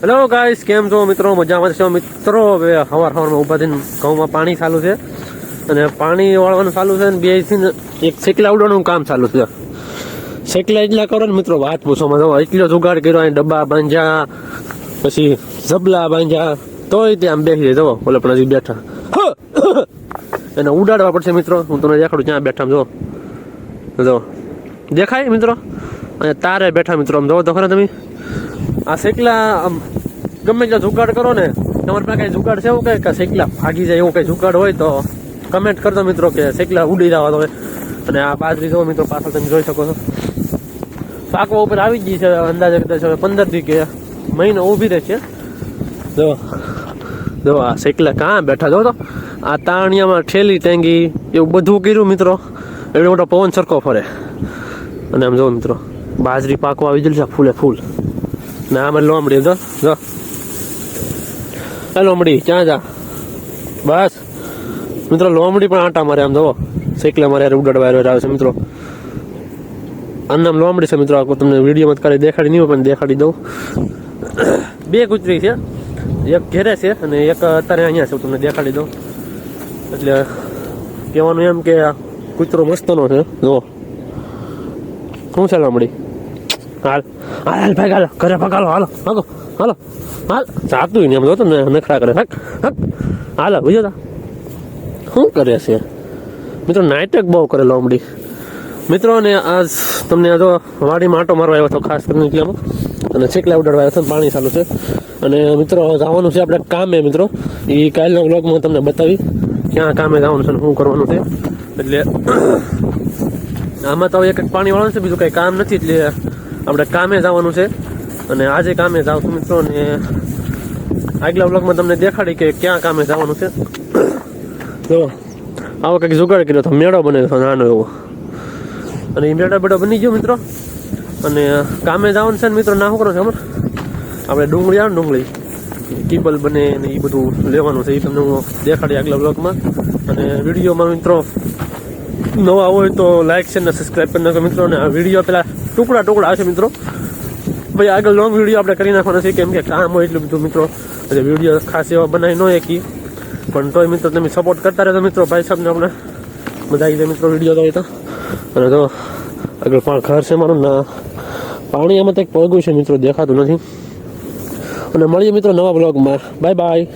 Hello guys કેમ છો મિત્રો? મજામાં છો મિત્રો? હવે સવાર સવારમાં ઊભા થઈને ઘઉંમાં પાણી ચાલુ છે. અને પાણી વાળવાનું ચાલુ છે અને બેથી એક શેકલા ઉડવાનું કામ ચાલુ છે. શેકલા એટલા કરો ને મિત્રો, વાત પૂછો જો એટલો જુગાડ કર્યો અહીં ડબ્બા બાંધ્યા, પછી ઝબલા બાંધ્યા. તોય ત્યાં બેસી જવો બોલે પણ હજી બેઠા. એને ઉડાડવા પડશે મિત્રો. હું તમને દેખાડું ત્યાં બેઠા જો જો દેખાય મિત્રો? અને તારે બેઠા મિત્રો. આમ જોવો તો ખરા તમે. આ શેકલા, આમ, ગમે ત્યાં જુગાડ કરો ને, તમારી પાસે કઈ જુગાડ છે એવું કે શેકલા ભાગી જાય એવું કઈ જુગાડ હોય તો કમેન્ટ કરજો મિત્રો કે શેકલા ઉડી જવા તમે અને આ બાજરી જો મિત્રો, પાછળ તમે જોઈ શકો છો. પાકવા ઉપર આવી ગઈ છે, અંદાજે કદાચ હવે પંદર દી કે મહિનો ઊભી રહે છે. જો જો આ શેકલા કાં બેઠા, જો તો. આ તાણિયામાં ઠેલી ટેંગી, એવું બધું કર્યું મિત્રો. એવડો મોટો પવન સરખો ફરે. અને આમ જો મિત્રો, બાજરી પાકવા આવી જશે ફૂલે ફૂલ. ના આમાં લોમડી જો જો. આ લોમડી ક્યાં જા? બસ. મિત્રો લોમડી પણ આટા મારે આમ, જવો. શેકલા મારે યાર ઉડાડવા આવે છે, મિત્રો. આનું નામ લોમડી છે, મિત્રો. તમને વિડીયોમાં કરે દેખાડી નહીં હોય, પણ દેખાડી દઉં. બે કૂતરી છે. એક ઘેરે છે અને એક અત્યારે અહીંયા છે, હું તમને દેખાડી દઉં. એટલે કહેવાનું એમ કે કૂતરો મસ્તનો છે જો શું છે લોમડી હાલ. હાલ હાલ, ભાઈ, હાલો. ઘરે પગાલો હાલો હાલો. હાલો, હાલ. જાતું નહીં, એમ જો ને નખરા કરે. હક હક. હાલો, બીજો તા. શું કરે છે? મિત્રો, નાટક બહુ કરે લોમડી મિત્રો ને આજ તમને આ જો વાડી માટો મારવા આવ્યો હતો, ખાસ કરીને એટલામાં અને છેકલા ઉડાડવા આવ્યો હતો, ને પાણી ચાલુ છે. અને મિત્રો જવાનું છે આપણે કામે, મિત્રો. એ કાલના બ્લોગમાં તમને બતાવી ક્યાં કામે જવાનું છે ને શું કરવાનું છે. એટલે, આમાં તો એક પાણીવાળું છે, બીજું કંઈ કામ નથી, એટલે આપણે કામે જવાનું છે. અને આજે કામે જાઉં મિત્રો ને આગલા બ્લોગમાં તમને દેખાડી કે ક્યાં કામે જવાનું છે. જો, આવો કંઈક જુગાડ કર્યો હતો મેળો બને છે, નાનો એવો. અને એ મેળો બેડો બની ગયો મિત્રો. અને કામે જવાનું છે ને મિત્રો, ના કરો છો, ખબર? આપણે ડુંગળી આવે ને ડુંગળી કીબલ બને ને એ બધું લેવાનું છે એ તમને હું દેખાડી આગલા બ્લોગમાં અને વિડીયોમાં મિત્રો, નવા હોય તો લાઈક છે ને સબસ્ક્રાઈબ કરી નાખો મિત્રો, અને આ વીડિયો પેલા ટુકડા ટુકડા હશે મિત્રો. ભાઈ આગળ લોંગ વીડિયો આપણે કરી નાખવાનો છે કેમ કે કામ હોય એટલું બધું મિત્રો. એટલે વીડિયો ખાસ એવા બનાવી ન શકી. પણ તોય મિત્રો તમે સપોર્ટ કરતા રહેતો મિત્રો, ભાઈ સાહેબને આપણે. મજા આવી જાય મિત્રો વીડિયો તો હોય તો. અને તો આગળ પણ ઘર છે મારું. ના પાણી આમાં કંઈક પગું છે મિત્રો, દેખાતું નથી. અને મળીએ મિત્રો નવા બ્લોગમાં બાય બાય